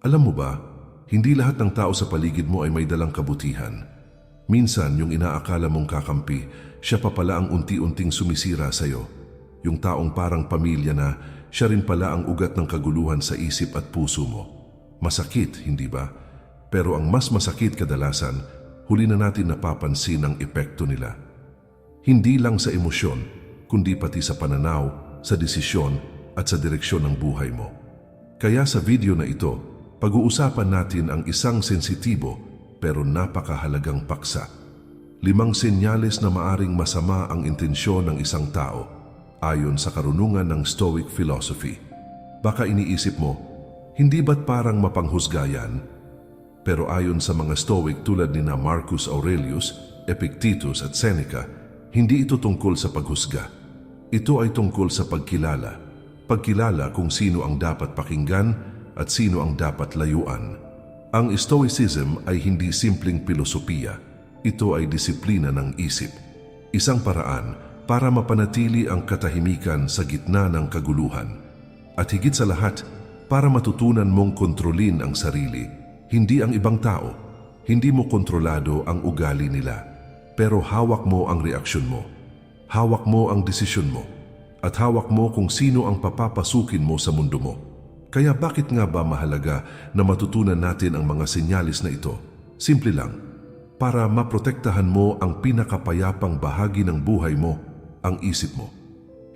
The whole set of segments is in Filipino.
Alam mo ba, hindi lahat ng tao sa paligid mo ay may dalang kabutihan. Minsan, yung inaakala mong kakampi, siya pa pala ang unti-unting sumisira sa'yo. Yung taong parang pamilya na, siya rin pala ang ugat ng kaguluhan sa isip at puso mo. Masakit, hindi ba? Pero ang mas masakit kadalasan, huli na natin napapansin ang epekto nila. Hindi lang sa emosyon, kundi pati sa pananaw, sa desisyon at sa direksyon ng buhay mo. Kaya sa video na ito, pag-uusapan natin ang isang sensitibo pero napakahalagang paksa. Limang senyales na maaring masama ang intensyon ng isang tao ayon sa karunungan ng Stoic philosophy. Baka iniisip mo, hindi ba't parang mapanghusgayan? Pero ayon sa mga Stoic tulad ni na Marcus Aurelius, Epictetus at Seneca, hindi ito tungkol sa paghusga. Ito ay tungkol sa pagkilala. Pagkilala kung sino ang dapat pakinggan at sino ang dapat layuan. Ang Stoicism ay hindi simpleng pilosopiya. Ito ay disiplina ng isip. Isang paraan para mapanatili ang katahimikan sa gitna ng kaguluhan. At higit sa lahat, para matutunan mong kontrolin ang sarili, hindi ang ibang tao. Hindi mo kontrolado ang ugali nila. Pero hawak mo ang reaksyon mo. Hawak mo ang desisyon mo. At hawak mo kung sino ang papapasukin mo sa mundo mo. Kaya bakit nga ba mahalaga na matutunan natin ang mga senyalis na ito? Simple lang, para maprotektahan mo ang pinakapayapang bahagi ng buhay mo, ang isip mo.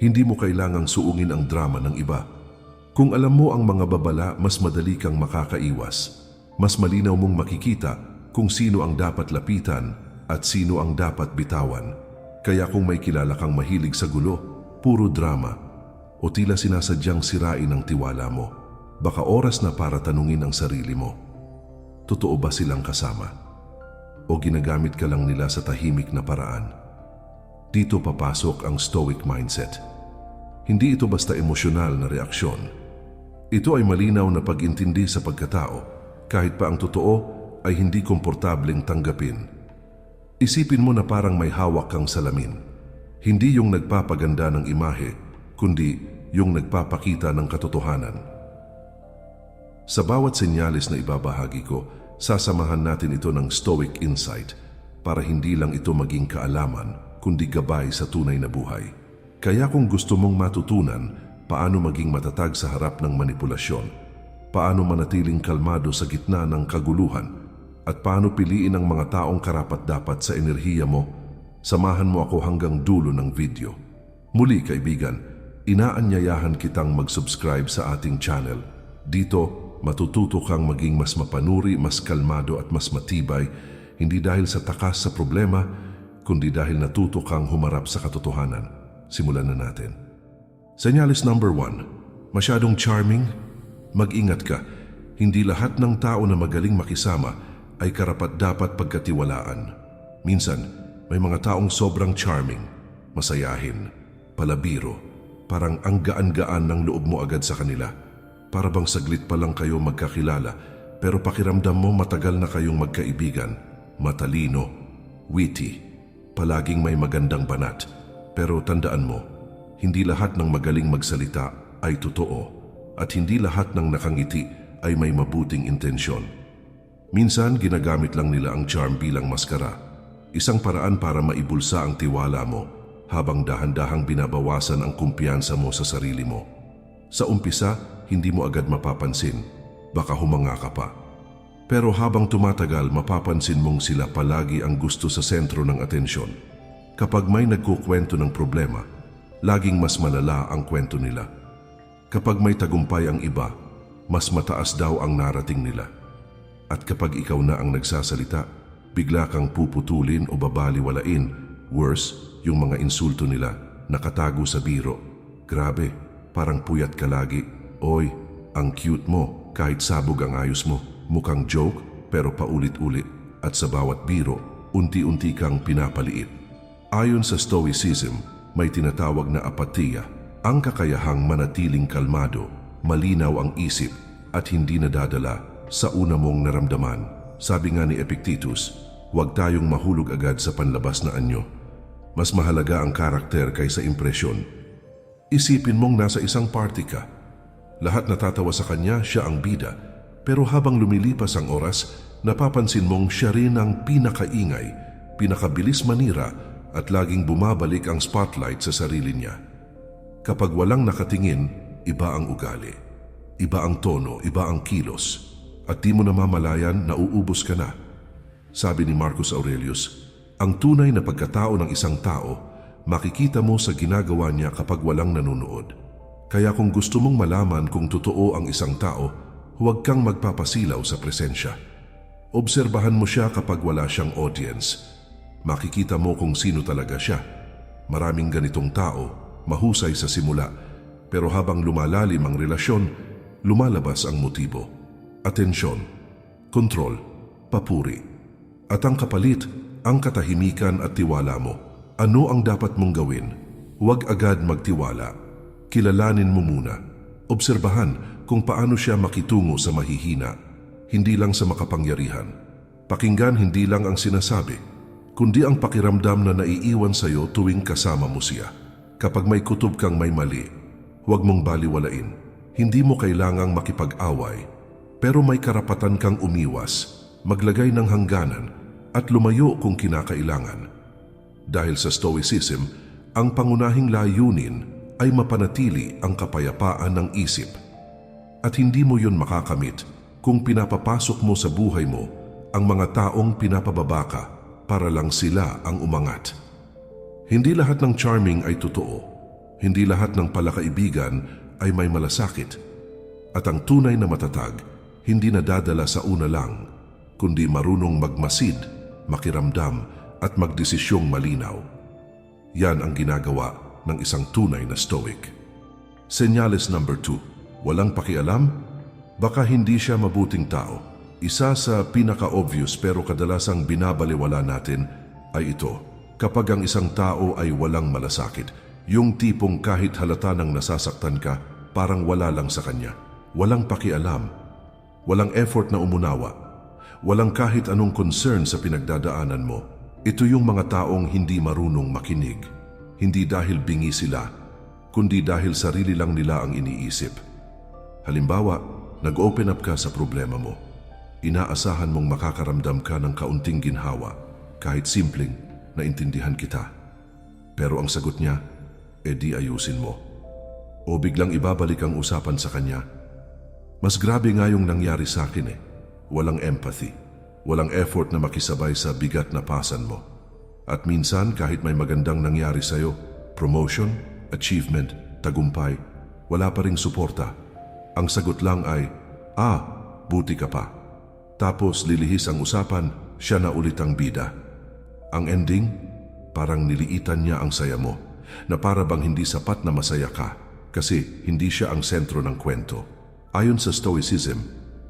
Hindi mo kailangang suungin ang drama ng iba. Kung alam mo ang mga babala, mas madali kang makakaiwas. Mas malinaw mong makikita kung sino ang dapat lapitan at sino ang dapat bitawan. Kaya kung may kilala kang mahilig sa gulo, puro drama, o tila sinasadyang sirain ang tiwala mo, baka oras na para tanungin ang sarili mo. Totoo ba silang kasama? O ginagamit ka lang nila sa tahimik na paraan? Dito papasok ang stoic mindset. Hindi ito basta emosyonal na reaksyon. Ito ay malinaw na pag-intindi sa pagkatao kahit pa ang totoo ay hindi komportableng tanggapin. Isipin mo na parang may hawak kang salamin. Hindi yung nagpapaganda ng imahe, kundi yung nagpapakita ng katotohanan. Sa bawat senyalis na ibabahagi ko, sasamahan natin ito ng stoic insight para hindi lang ito maging kaalaman, kundi gabay sa tunay na buhay. Kaya kung gusto mong matutunan paano maging matatag sa harap ng manipulasyon, paano manatiling kalmado sa gitna ng kaguluhan, at paano piliin ang mga taong karapat-dapat sa enerhiya mo, samahan mo ako hanggang dulo ng video. Muli kaibigan, inaanyayahan kitang mag-subscribe sa ating channel. Dito, matututo kang maging mas mapanuri, mas kalmado at mas matibay, hindi dahil sa takas sa problema, kundi dahil natuto kang humarap sa katotohanan. Simulan na natin. Senyalis number one, masyadong charming? Mag-ingat ka, hindi lahat ng tao na magaling makisama ay karapat-dapat pagkatiwalaan. Minsan, may mga taong sobrang charming, masayahin, palabiro, parang ang gaan-gaan ng loob mo agad sa kanila. Para bang saglit pa lang kayo magkakilala, pero pakiramdam mo matagal na kayong magkaibigan, matalino, witty, palaging may magandang banat. Pero tandaan mo, hindi lahat ng magaling magsalita ay totoo at hindi lahat ng nakangiti ay may mabuting intensyon. Minsan ginagamit lang nila ang charm bilang maskara, isang paraan para maibulsa ang tiwala mo habang dahan-dahang binabawasan ang kumpiyansa mo sa sarili mo. Sa umpisa, hindi mo agad mapapansin, baka humanga ka pa. Pero habang tumatagal, mapapansin mong sila palagi ang gusto sa sentro ng atensyon. Kapag may nagkukwento ng problema, laging mas malala ang kwento nila. Kapag may tagumpay ang iba, mas mataas daw ang narating nila. At kapag ikaw na ang nagsasalita, bigla kang puputulin o babaliwalain. Worse, yung mga insulto nila, nakatago sa biro. Grabe, parang puyat ka lagi. Oy, ang cute mo, kahit sabog ang ayos mo. Mukhang joke, pero paulit-ulit. At sa bawat biro, unti-unti kang pinapaliit. Ayon sa Stoicism, may tinatawag na apatiya, ang kakayahang manatiling kalmado, malinaw ang isip, at hindi nadadala sa una mong naramdaman. Sabi nga ni Epictetus, huwag tayong mahulog agad sa panlabas na anyo. Mas mahalaga ang karakter kaysa impresyon. Isipin mong nasa isang party ka. Lahat natatawa sa kanya, siya ang bida. Pero habang lumilipas ang oras, napapansin mong siya rin ang pinakaingay, pinakabilis manira at laging bumabalik ang spotlight sa sarili niya. Kapag walang nakatingin, iba ang ugali. Iba ang tono, iba ang kilos. At di mo namamalayan, nauubos ka na. Sabi ni Marcus Aurelius, ang tunay na pagkatao ng isang tao, makikita mo sa ginagawa niya kapag walang nanonood. Kaya kung gusto mong malaman kung totoo ang isang tao, huwag kang magpapasilaw sa presensya. Obserbahan mo siya kapag wala siyang audience. Makikita mo kung sino talaga siya. Maraming ganitong tao, mahusay sa simula, pero habang lumalalim ang relasyon, lumalabas ang motibo. Atensyon, kontrol, papuri. At ang kapalit, ang katahimikan at tiwala mo. Ano ang dapat mong gawin? Huwag agad magtiwala. Kilalanin mo muna. Obserbahan kung paano siya makitungo sa mahihina, hindi lang sa makapangyarihan. Pakinggan hindi lang ang sinasabi, kundi ang pakiramdam na naiiwan sa iyo tuwing kasama mo siya. Kapag may kutob kang may mali, huwag mong baliwalain. Hindi mo kailangang makipag-away, pero may karapatan kang umiwas, maglagay ng hangganan, at lumayo kung kinakailangan. Dahil sa Stoicism, ang pangunahing layunin ay mapanatili ang kapayapaan ng isip. At hindi mo yun makakamit kung pinapapasok mo sa buhay mo ang mga taong pinapababa ka para lang sila ang umangat. Hindi lahat ng charming ay totoo. Hindi lahat ng palakaibigan ay may malasakit. At ang tunay na matatag, hindi nadadala sa una lang, kundi marunong magmasid, makiramdam at magdesisyong malinaw. Yan ang ginagawa ng isang tunay na stoic. Senyales number two, walang pakialam? Baka hindi siya mabuting tao. Isa sa pinaka-obvious pero kadalasang binabaliwala natin ay ito. Kapag ang isang tao ay walang malasakit, yung tipong kahit halata nang nasasaktan ka, parang wala lang sa kanya. Walang pakialam. Walang effort na umunawa. Walang kahit anong concern sa pinagdadaanan mo. Ito yung mga taong hindi marunong makinig. Hindi dahil bingi sila, kundi dahil sarili lang nila ang iniisip. Halimbawa, nag-open up ka sa problema mo. Inaasahan mong makakaramdam ka ng kaunting ginhawa, kahit simpleng naintindihan kita. Pero ang sagot niya, edi ayusin mo. O biglang ibabalik ang usapan sa kanya. Mas grabe nga yung nangyari sa akin eh. Walang empathy. Walang effort na makisabay sa bigat na pasan mo. At minsan kahit may magandang nangyari sa'yo, promotion, achievement, tagumpay, wala pa ring suporta. Ang sagot lang ay, ah, buti ka pa. Tapos lilihis ang usapan, siya na ulit ang bida. Ang ending, parang niliitan niya ang saya mo, na para bang hindi sapat na masaya ka, kasi hindi siya ang sentro ng kwento. Ayon sa Stoicism,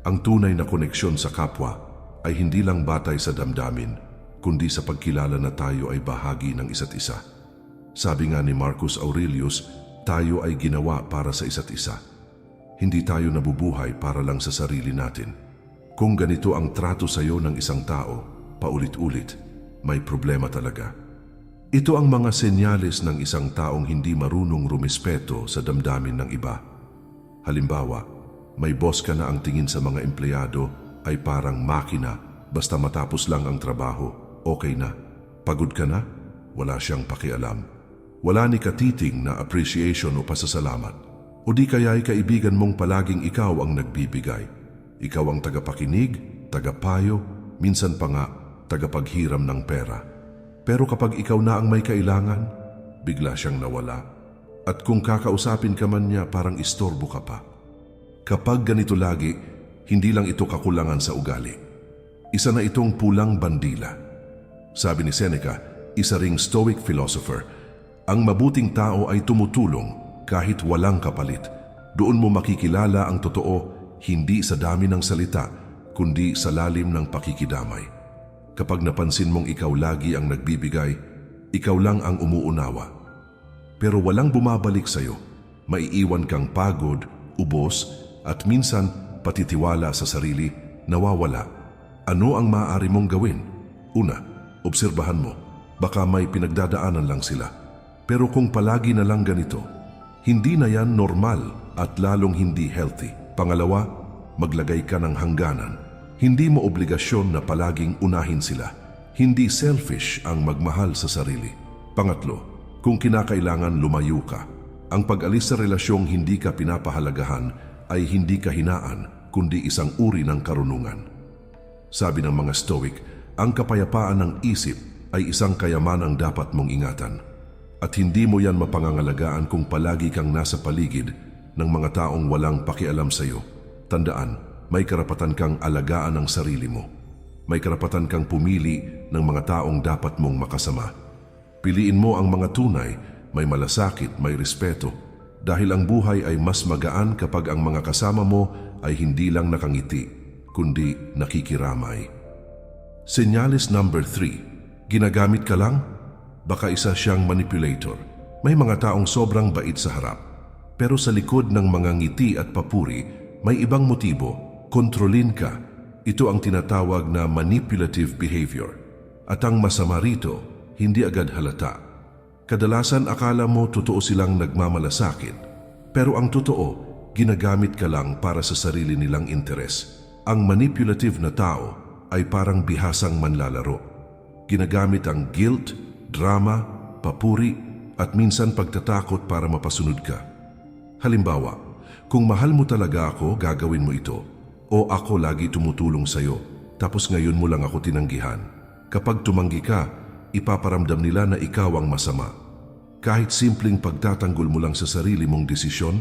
ang tunay na koneksyon sa kapwa ay hindi lang batay sa damdamin, kundi sa pagkilala na tayo ay bahagi ng isa't isa. Sabi nga ni Marcus Aurelius, tayo ay ginawa para sa isa't isa. Hindi tayo nabubuhay para lang sa sarili natin. Kung ganito ang trato sa iyo ng isang tao, paulit-ulit, may problema talaga. Ito ang mga senyales ng isang taong hindi marunong rumispeto sa damdamin ng iba. Halimbawa, may boss ka na ang tingin sa mga empleyado ay parang makina basta matapos lang ang trabaho, okay na. Pagod ka na? Wala siyang pakialam. Wala ni katiting na appreciation o pasasalamat. O di kaya'y kaibigan mong palaging ikaw ang nagbibigay. Ikaw ang tagapakinig, tagapayo, minsan pa nga tagapaghiram ng pera. Pero kapag ikaw na ang may kailangan, bigla siyang nawala. At kung kakausapin ka man niya, parang istorbo ka pa. Kapag ganito lagi, hindi lang ito kakulangan sa ugali. Isa na itong pulang bandila. Sabi ni Seneca, isa ring stoic philosopher, ang mabuting tao ay tumutulong kahit walang kapalit. Doon mo makikilala ang totoo hindi sa dami ng salita, kundi sa lalim ng pakikidamay. Kapag napansin mong ikaw lagi ang nagbibigay, ikaw lang ang umuunawa. Pero walang bumabalik sa'yo. Maiiwan kang pagod, ubos, at minsan patitiwala sa sarili, nawawala. Ano ang maaari mong gawin? Una, obserbahan mo. Baka may pinagdadaanan lang sila. Pero kung palagi na lang ganito, hindi na yan normal at lalong hindi healthy. Pangalawa, maglagay ka ng hangganan. Hindi mo obligasyon na palaging unahin sila. Hindi selfish ang magmahal sa sarili. Pangatlo, kung kinakailangan lumayo ka. Ang pag-alis sa relasyong hindi ka pinapahalagahan ay hindi kahinaan kundi isang uri ng karunungan. Sabi ng mga Stoic, ang kapayapaan ng isip ay isang kayamanang dapat mong ingatan. At hindi mo yan mapangangalagaan kung palagi kang nasa paligid ng mga taong walang pakialam sa iyo. Tandaan, may karapatan kang alagaan ang sarili mo. May karapatan kang pumili ng mga taong dapat mong makasama. Piliin mo ang mga tunay, may malasakit, may respeto, dahil ang buhay ay mas magaan kapag ang mga kasama mo ay hindi lang nakangiti, kundi nakikiramay. Senyales number 3. Ginagamit ka lang? Baka isa siyang manipulator. May mga taong sobrang bait sa harap. Pero sa likod ng mga ngiti at papuri, may ibang motibo. Kontrolin ka. Ito ang tinatawag na manipulative behavior. At ang masama rito, hindi agad halata. Kadalasan akala mo totoo silang nagmamalasakit. Pero ang totoo, ginagamit ka lang para sa sarili nilang interes. Ang manipulative na tao ay parang bihasang manlalaro. Ginagamit ang guilt, drama, papuri, at minsan pagtatakot para mapasunod ka. Halimbawa, kung mahal mo talaga ako, gagawin mo ito. O ako lagi tumutulong sa'yo, tapos ngayon mo lang ako tinanggihan. Kapag tumanggi ka, ipaparamdam nila na ikaw ang masama. Kahit simpleng pagtatanggol mo lang sa sarili mong desisyon,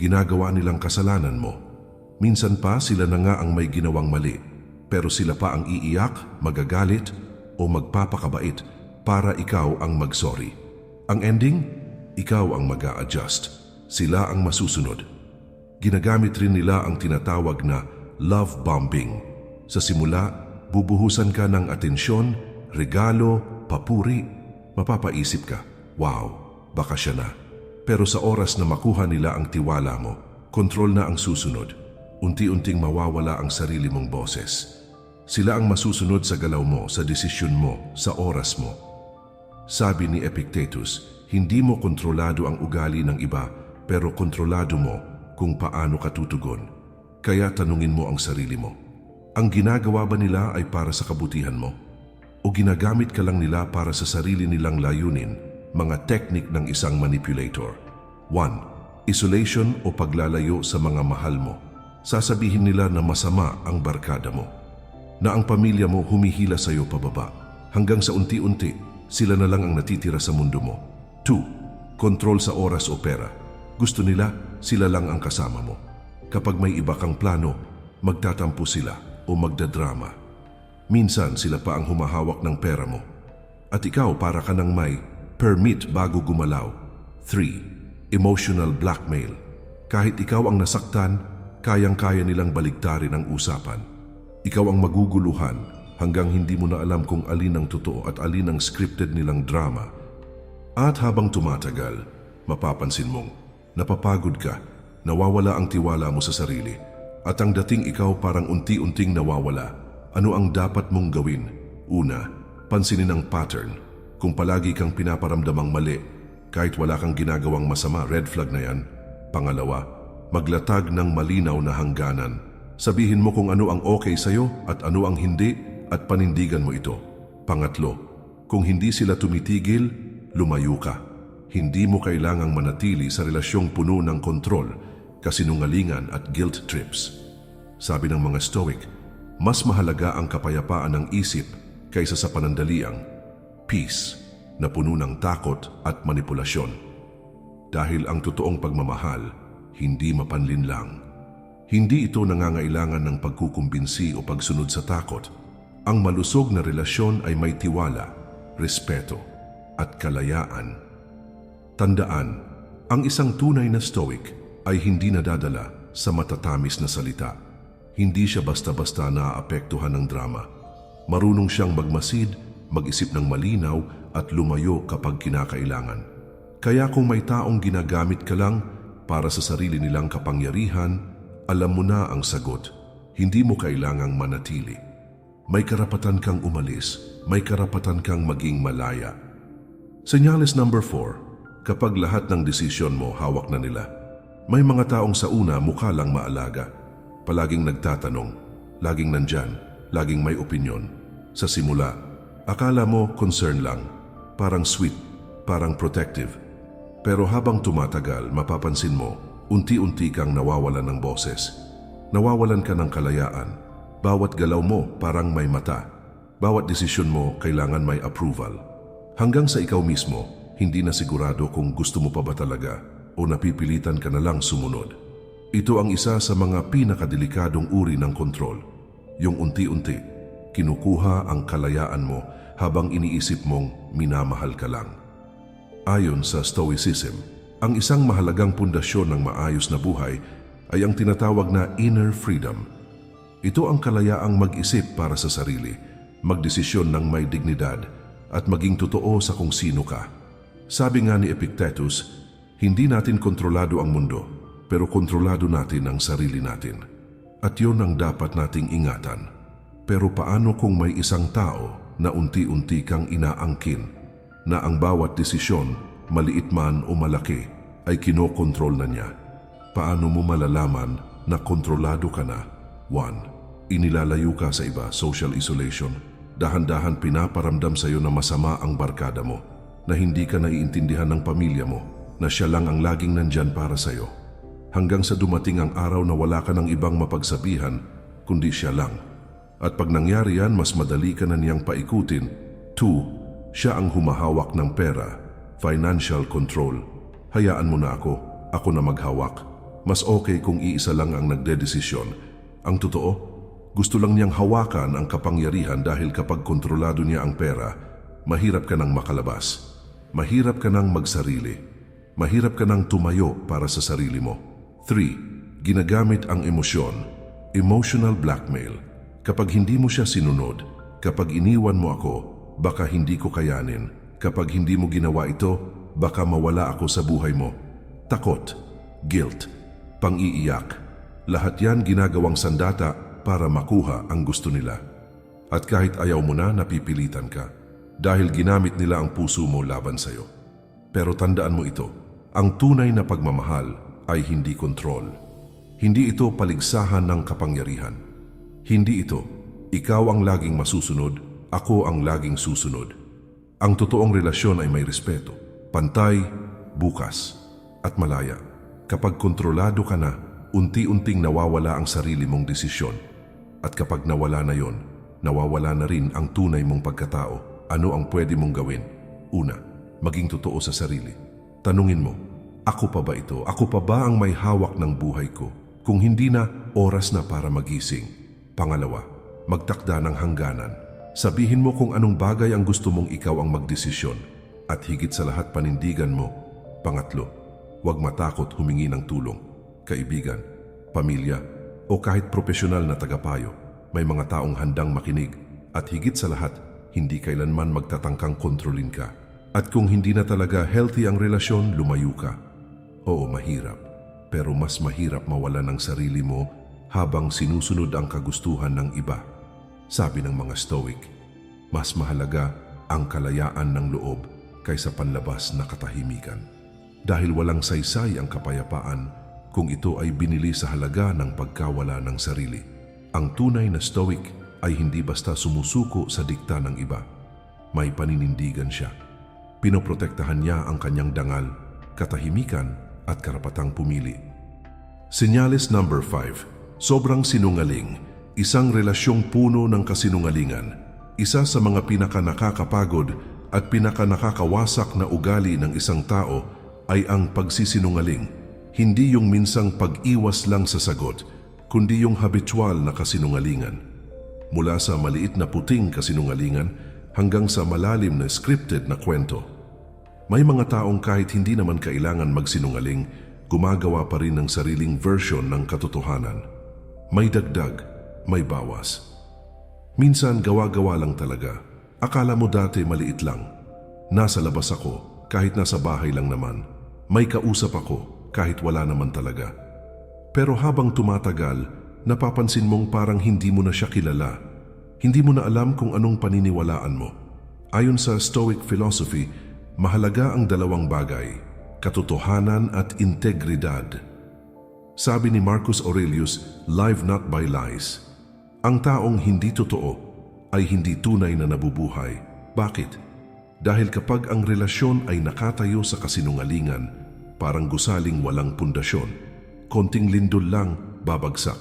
ginagawa nilang kasalanan mo. Minsan pa sila na nga ang may ginawang mali, pero sila pa ang iiyak, magagalit, o magpapakabait para ikaw ang magsorry. Ang ending, ikaw ang mag adjust Sila ang masusunod. Ginagamit rin nila ang tinatawag na love bombing. Sa simula, bubuhusan ka ng atensyon, regalo, papuri. Mapapaisip ka, wow, baka siya na. Pero sa oras na makuha nila ang tiwala mo, kontrol na ang susunod. Unti-unting mawawala ang sarili mong boses. Sila ang masusunod sa galaw mo, sa desisyon mo, sa oras mo. Sabi ni Epictetus, hindi mo kontrolado ang ugali ng iba pero kontrolado mo kung paano ka tutugon. Kaya tanungin mo ang sarili mo. Ang ginagawa ba nila ay para sa kabutihan mo? O ginagamit ka lang nila para sa sarili nilang layunin, mga teknik ng isang manipulator? 1. Isolation o paglalayo sa mga mahal mo. Sasabihin nila na masama ang barkada mo. Na ang pamilya mo humihila sa iyo pababa. Hanggang sa unti-unti, sila na lang ang natitira sa mundo mo. 2. Kontrol sa oras o pera. Gusto nila, sila lang ang kasama mo. Kapag may iba kang plano, magtatampo sila o magdadrama. Minsan sila pa ang humahawak ng pera mo. At ikaw para ka ng may permit bago gumalaw. 3. Emotional blackmail. Kahit ikaw ang nasaktan, kayang-kaya nilang baligtarin ang usapan. Ikaw ang maguguluhan hanggang hindi mo na alam kung alin ang totoo at alin ang scripted nilang drama at habang tumatagal, mapapansin mong napapagod ka, nawawala ang tiwala mo sa sarili, at ang dating ikaw parang unti-unting nawawala. Ano ang dapat mong gawin? Una, pansinin ang pattern. Kung palagi kang pinaparamdamang mali, kahit wala kang ginagawang masama, red flag na yan. Pangalawa, maglatag ng malinaw na hangganan. Sabihin mo kung ano ang okay sa'yo at ano ang hindi at panindigan mo ito. Pangatlo, kung hindi sila tumitigil, lumayo ka. Hindi mo kailangang manatili sa relasyong puno ng kontrol, kasinungalingan at guilt trips. Sabi ng mga Stoic, mas mahalaga ang kapayapaan ng isip kaysa sa panandaliang peace na puno ng takot at manipulasyon. Dahil ang totoong pagmamahal, hindi mapanlin lang. Hindi ito nangangailangan ng pagkukumbinsi o pagsunod sa takot. Ang malusog na relasyon ay may tiwala, respeto, at kalayaan. Tandaan, ang isang tunay na stoic ay hindi nadadala sa matatamis na salita. Hindi siya basta-basta naaapektuhan ng drama. Marunong siyang magmasid, mag-isip ng malinaw at lumayo kapag kinakailangan. Kaya kung may taong ginagamit ka lang para sa sarili nilang kapangyarihan, alam mo na ang sagot. Hindi mo kailangang manatili. May karapatan kang umalis, may karapatan kang maging malaya. Senyales number 4, kapag lahat ng desisyon mo hawak na nila, may mga taong sa una mukha lang maalaga, Palaging nagtatanong, laging nandyan, laging may opinyon. Sa simula, akala mo concern lang, parang sweet, parang protective. Pero habang tumatagal, mapapansin mo, unti-unti kang nawawalan ng boses. Nawawalan ka ng kalayaan. Bawat galaw mo parang may mata. Bawat desisyon mo kailangan may approval. Hanggang sa ikaw mismo, hindi na sigurado kung gusto mo pa ba talaga o napipilitan ka na lang sumunod. Ito ang isa sa mga pinakadelikadong uri ng kontrol. Yung unti-unti, kinukuha ang kalayaan mo habang iniisip mong minamahal ka lang. Ayon sa Stoicism, ang isang mahalagang pundasyon ng maayos na buhay ay ang tinatawag na inner freedom. Ito ang kalayaang mag-isip para sa sarili, magdesisyon ng may dignidad, at maging totoo sa kung sino ka. Sabi nga ni Epictetus, hindi natin kontrolado ang mundo, pero kontrolado natin ang sarili natin. At yun ang dapat nating ingatan. Pero paano kung may isang tao na unti-unti kang inaangkin, na ang bawat desisyon, maliit man o malaki, ay kinokontrol na niya? Paano mo malalaman na kontrolado ka na? 1. Inilalayo ka sa iba, social isolation. Dahan-dahan pinaparamdam sa iyo na masama ang barkada mo, na hindi ka naiintindihan ng pamilya mo, na siya lang ang laging nandyan para sa iyo. Hanggang sa dumating ang araw na wala ka ng ibang mapagsabihan, kundi siya lang. At pag nangyari yan, mas madali ka na niyang paikutin. 2. Siya ang humahawak ng pera, financial control. Hayaan mo na ako, ako na maghawak. Mas okay kung iisa lang ang nagdedesisyon. Ang totoo, gusto lang niyang hawakan ang kapangyarihan dahil kapag kontrolado niya ang pera, mahirap ka nang makalabas. Mahirap ka nang magsarili. Mahirap ka nang tumayo para sa sarili mo. 3. Ginagamit ang emosyon. Emotional blackmail. Kapag hindi mo siya sinunod, kapag iniwan mo ako, baka hindi ko kayanin. Kapag hindi mo ginawa ito, baka mawala ako sa buhay mo. Takot, guilt, pang-iiyak. Lahat yan ginagawang sandata para makuha ang gusto nila. At kahit ayaw mo na, napipilitan ka. Dahil ginamit nila ang puso mo laban sa'yo. Pero tandaan mo ito, ang tunay na pagmamahal ay hindi kontrol. Hindi ito paligsahan ng kapangyarihan. Hindi ito, ikaw ang laging masusunod, ako ang laging susunod. Ang totoong relasyon ay may respeto, pantay, bukas, at malaya. Kapag kontrolado ka na, unti-unting nawawala ang sarili mong desisyon. At kapag nawala na yon, nawawala na rin ang tunay mong pagkatao. Ano ang pwede mong gawin? Una, maging totoo sa sarili. Tanungin mo, ako pa ba ito? Ako pa ba ang may hawak ng buhay ko? Kung hindi na, oras na para magising. Pangalawa, magtakda ng hangganan. Sabihin mo kung anong bagay ang gusto mong ikaw ang magdesisyon. At higit sa lahat panindigan mo. Pangatlo, huwag matakot humingi ng tulong. Kaibigan, pamilya, o kahit profesional na tagapayo, may mga taong handang makinig. At higit sa lahat, hindi kailanman magtatangkang kontrolin ka. At kung hindi na talaga healthy ang relasyon, lumayo ka. Oo, mahirap. Pero mas mahirap mawala ng sarili mo habang sinusunod ang kagustuhan ng iba. Sabi ng mga Stoic, mas mahalaga ang kalayaan ng loob kaysa panlabas na katahimikan. Dahil walang saysay ang kapayapaan kung ito ay binili sa halaga ng pagkawala ng sarili. Ang tunay na Stoic ay hindi basta sumusuko sa dikta ng iba. May paninindigan siya. Pinoprotektahan niya ang kanyang dangal, katahimikan at karapatang pumili. Senyales number 5. Sobrang sinungaling. Isang relasyong puno ng kasinungalingan. Isa sa mga pinakanakakapagod at pinakanakakawasak na ugali ng isang tao ay ang pagsisinungaling. Hindi yung minsang pag-iwas lang sa sagot, kundi yung habitual na kasinungalingan. Mula sa maliit na puting kasinungalingan hanggang sa malalim na scripted na kwento. May mga taong kahit hindi naman kailangan magsinungaling, gumagawa pa rin ng sariling version ng katotohanan. May dagdag, may bawas. Minsan gawa-gawa lang talaga. Akala mo dati maliit lang. Nasa labas ako, kahit nasa bahay lang naman. May kausap ako, kahit wala naman talaga. Pero habang tumatagal, napapansin mong parang hindi mo na siya kilala. Hindi mo na alam kung anong paniniwalaan mo. Ayon sa Stoic philosophy, mahalaga ang dalawang bagay, katotohanan at integridad. Sabi ni Marcus Aurelius, live not by lies. Ang taong hindi totoo ay hindi tunay na nabubuhay. Bakit? Dahil kapag ang relasyon ay nakatayo sa kasinungalingan, parang gusaling walang pundasyon, konting lindol lang, babagsak.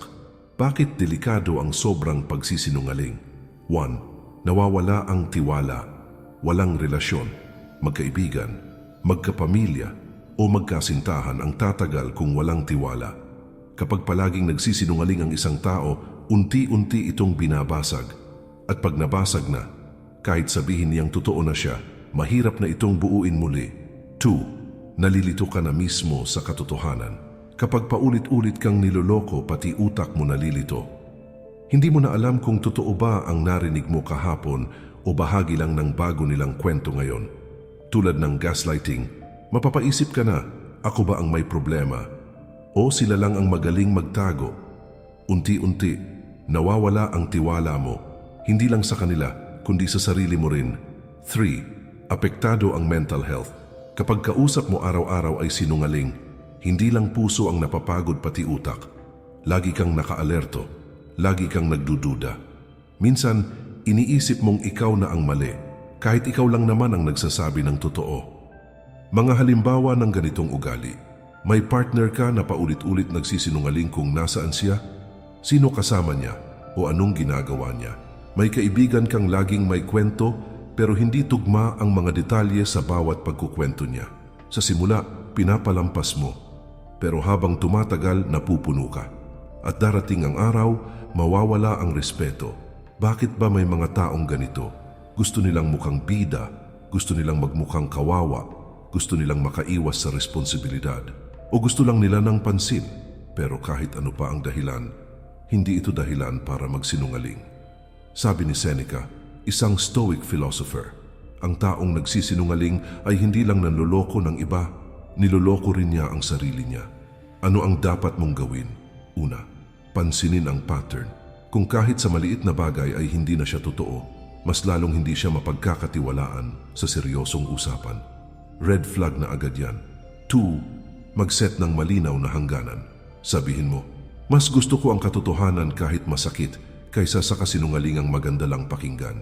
Bakit delikado ang sobrang pagsisinungaling? 1. Nawawala ang tiwala, walang relasyon, magkaibigan, magkapamilya, o magkasintahan ang tatagal kung walang tiwala. Kapag palaging nagsisinungaling ang isang tao, unti-unti itong binabasag. At pag nabasag na, kahit sabihin niyang totoo na siya, mahirap na itong buuin muli. 2. Nalilito ka na mismo sa katotohanan. Kapag paulit-ulit kang niloloko, pati utak mo nalilito. Hindi mo na alam kung totoo ba ang narinig mo kahapon o bahagi lang ng bago nilang kwento ngayon. Tulad ng gaslighting, mapapaisip ka na, ako ba ang may problema? O sila lang ang magaling magtago? Unti-unti, nawawala ang tiwala mo, hindi lang sa kanila, kundi sa sarili mo rin. 3. Apektado ang mental health. Kapag kausap mo araw-araw ay sinungaling, hindi lang puso ang napapagod pati utak. Lagi kang nakaalerto, lagi kang nagdududa. Minsan, iniisip mong ikaw na ang mali, kahit ikaw lang naman ang nagsasabi ng totoo. Mga halimbawa ng ganitong ugali. May partner ka na paulit-ulit nagsisinungaling kung nasaan siya, sino kasama niya o anong ginagawa niya. May kaibigan kang laging may kwento pero hindi tugma ang mga detalye sa bawat pagkukwento niya. Sa simula, pinapalampas mo. Pero habang tumatagal, napupuno ka. At darating ang araw, mawawala ang respeto. Bakit ba may mga taong ganito? Gusto nilang mukhang bida, gusto nilang magmukhang kawawa, gusto nilang makaiwas sa responsibilidad, o gusto lang nila ng pansin. Pero kahit ano pa ang dahilan, hindi ito dahilan para magsinungaling. Sabi ni Seneca, isang stoic philosopher, ang taong nagsisinungaling ay hindi lang nanloloko ng iba, niloloko rin niya ang sarili niya. Ano ang dapat mong gawin? Una, pansinin ang pattern. Kung kahit sa maliit na bagay ay hindi na siya totoo, mas lalong hindi siya mapagkakatiwalaan sa seryosong usapan. Red flag na agad yan. Two, mag-set ng malinaw na hangganan. Sabihin mo, mas gusto ko ang katotohanan kahit masakit kaysa sa kasinungalingang maganda lang pakinggan.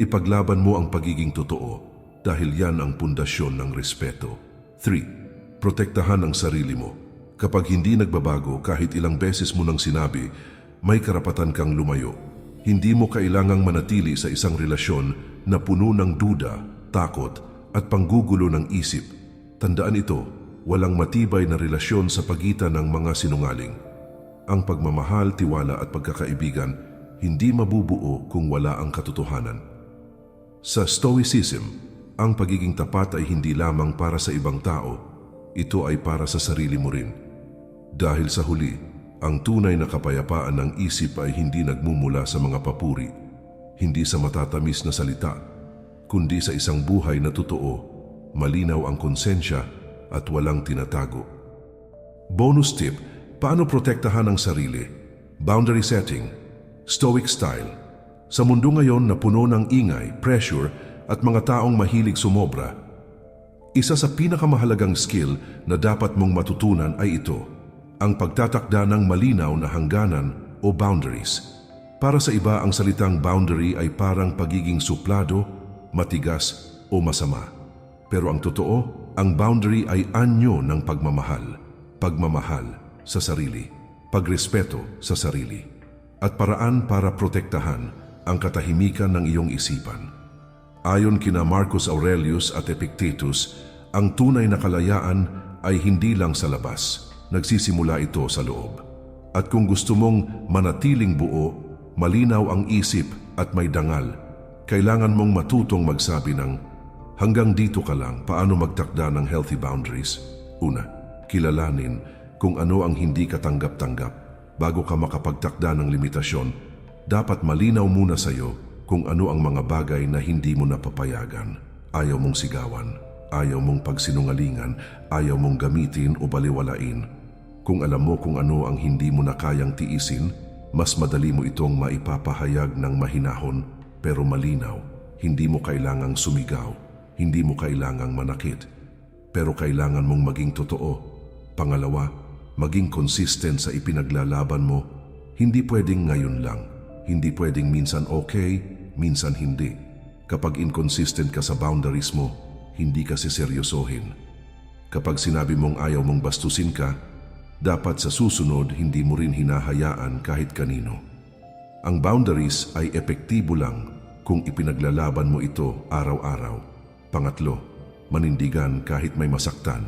Ipaglaban mo ang pagiging totoo dahil yan ang pundasyon ng respeto. 3. Protektahan ang sarili mo. Kapag hindi nagbabago kahit ilang beses mo nang sinabi, may karapatan kang lumayo. Hindi mo kailangang manatili sa isang relasyon na puno ng duda, takot at panggugulo ng isip. Tandaan ito, walang matibay na relasyon sa pagitan ng mga sinungaling. Ang pagmamahal, tiwala at pagkakaibigan hindi mabubuo kung wala ang katotohanan. Sa Stoicism, ang pagiging tapat ay hindi lamang para sa ibang tao, ito ay para sa sarili mo rin. Dahil sa huli, ang tunay na kapayapaan ng isip ay hindi nagmumula sa mga papuri, hindi sa matatamis na salita, kundi sa isang buhay na totoo, malinaw ang konsensya at walang tinatago. Bonus tip, paano protektahan ang sarili? Boundary setting, stoic style. Sa mundo ngayon na puno ng ingay, pressure at mga taong mahilig sumobra, isa sa pinakamahalagang skill na dapat mong matutunan ay ito, ang pagtatakda ng malinaw na hangganan o boundaries. Para sa iba, ang salitang boundary ay parang pagiging suplado, matigas o masama. Pero ang totoo, ang boundary ay anyo ng pagmamahal, pagmamahal sa sarili, pagrespeto sa sarili, at paraan para protektahan ang katahimikan ng iyong isipan. Ayon kina Marcus Aurelius at Epictetus, ang tunay na kalayaan ay hindi lang sa labas, nagsisimula ito sa loob. At kung gusto mong manatiling buo, malinaw ang isip at may dangal, kailangan mong matutong magsabi ng hanggang dito ka lang paano magtakda ng healthy boundaries. Una, kilalanin kung ano ang hindi katanggap-tanggap. Bago ka makapagtakda ng limitasyon, dapat malinaw muna sa iyo kung ano ang mga bagay na hindi mo napapayagan. Ayaw mong sigawan, ayaw mong pagsinungalingan, ayaw mong gamitin o baliwalain. Kung alam mo kung ano ang hindi mo na kayang tiisin, mas madali mo itong maipapahayag ng mahinahon pero malinaw. Hindi mo kailangang sumigaw, hindi mo kailangang manakit, pero kailangan mong maging totoo. Pangalawa, Maging consistent sa ipinaglalaban mo. Hindi pwedeng ngayon lang. Hindi pwedeng minsan okay, minsan hindi. Kapag inconsistent ka sa boundaries mo, hindi ka siseryosohin. Kapag sinabi mong ayaw mong bastusin ka, dapat sa susunod hindi mo rin hinahayaan kahit kanino. Ang boundaries ay epektibo lang kung ipinaglalaban mo ito araw-araw. Pangatlo, manindigan kahit may masaktan.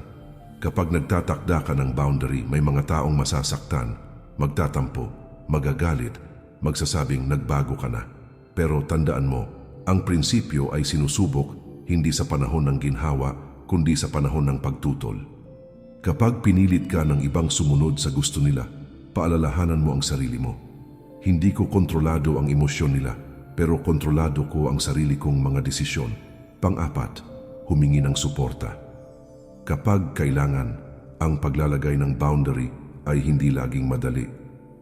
Kapag nagtatakda ka ng boundary, may mga taong masasaktan, magtatampo, magagalit, magsasabing nagbago ka na. Pero tandaan mo, ang prinsipyo ay sinusubok hindi sa panahon ng ginhawa, kundi sa panahon ng pagtutol. Kapag pinilit ka ng ibang sumunod sa gusto nila, paalalahanan mo ang sarili mo. Hindi ko kontrolado ang emosyon nila, pero kontrolado ko ang sarili kong mga desisyon. Pang-apat, humingi ng suporta. Kapag kailangan, ang paglalagay ng boundary ay hindi laging madali.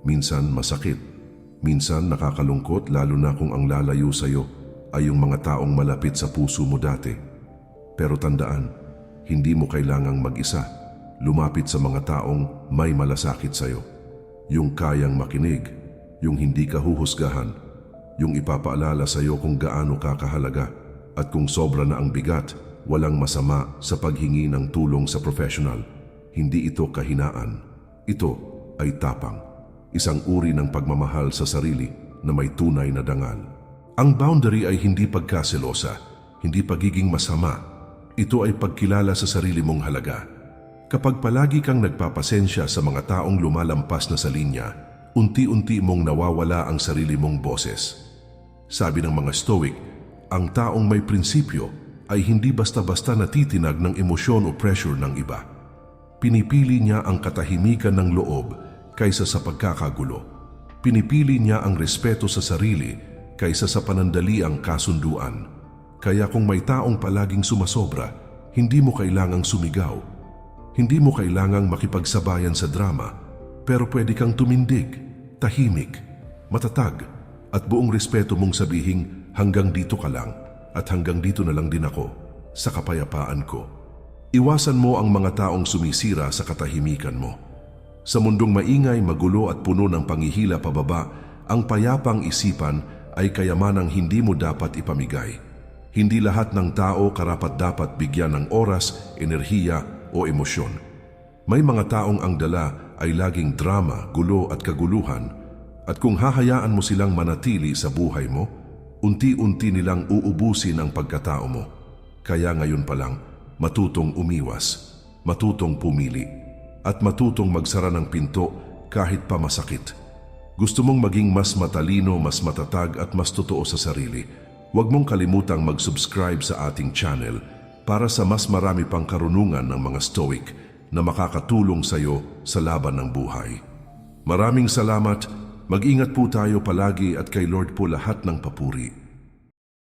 Minsan masakit, minsan nakakalungkot lalo na kung ang lalayo sa iyo ay yung mga taong malapit sa puso mo dati. Pero tandaan, hindi mo kailangang mag-isa. Lumapit sa mga taong may malasakit sa iyo. Yung kayang makinig, yung hindi ka huhusgahan, yung ipapaalala sa iyo kung gaano ka kahalaga at kung sobra na ang bigat, walang masama sa paghingi ng tulong sa professional. Hindi ito kahinaan. Ito ay tapang. Isang uri ng pagmamahal sa sarili na may tunay na dangal. Ang boundary ay hindi pagkaselosa, hindi pagiging masama. Ito ay pagkilala sa sarili mong halaga. Kapag palagi kang nagpapasensya sa mga taong lumalampas na sa linya, unti-unti mong nawawala ang sarili mong boses. Sabi ng mga Stoic, ang taong may prinsipyo ay hindi basta-basta natitinag ng emosyon o pressure ng iba. Pinipili niya ang katahimikan ng loob kaysa sa pagkakagulo. Pinipili niya ang respeto sa sarili kaysa sa panandaliang kasunduan. Kaya kung may taong palaging sumasobra, hindi mo kailangang sumigaw. Hindi mo kailangang makipagsabayan sa drama, pero pwede kang tumindig, tahimik, matatag, at buong respeto mong sabihing hanggang dito ka lang at hanggang dito na lang din ako sa kapayapaan ko. Iwasan mo ang mga taong sumisira sa katahimikan mo. Sa mundong maingay, magulo at puno ng pangihila pababa, ang payapang isipan ay kayamanang hindi mo dapat ipamigay. Hindi lahat ng tao karapat-dapat bigyan ng oras, enerhiya o emosyon. May mga taong ang dala ay laging drama, gulo at kaguluhan at kung hahayaan mo silang manatili sa buhay mo, unti-unti nilang uubusin ang pagkatao mo. Kaya ngayon pa lang, matutong umiwas, matutong pumili, at matutong magsara ng pinto kahit pa masakit. Gusto mong maging mas matalino, mas matatag at mas totoo sa sarili. Huwag mong kalimutang mag-subscribe sa ating channel para sa mas marami pang karunungan ng mga Stoic na makakatulong sa iyo sa laban ng buhay. Maraming salamat, mag-ingat po tayo palagi at kay Lord po lahat ng papuri.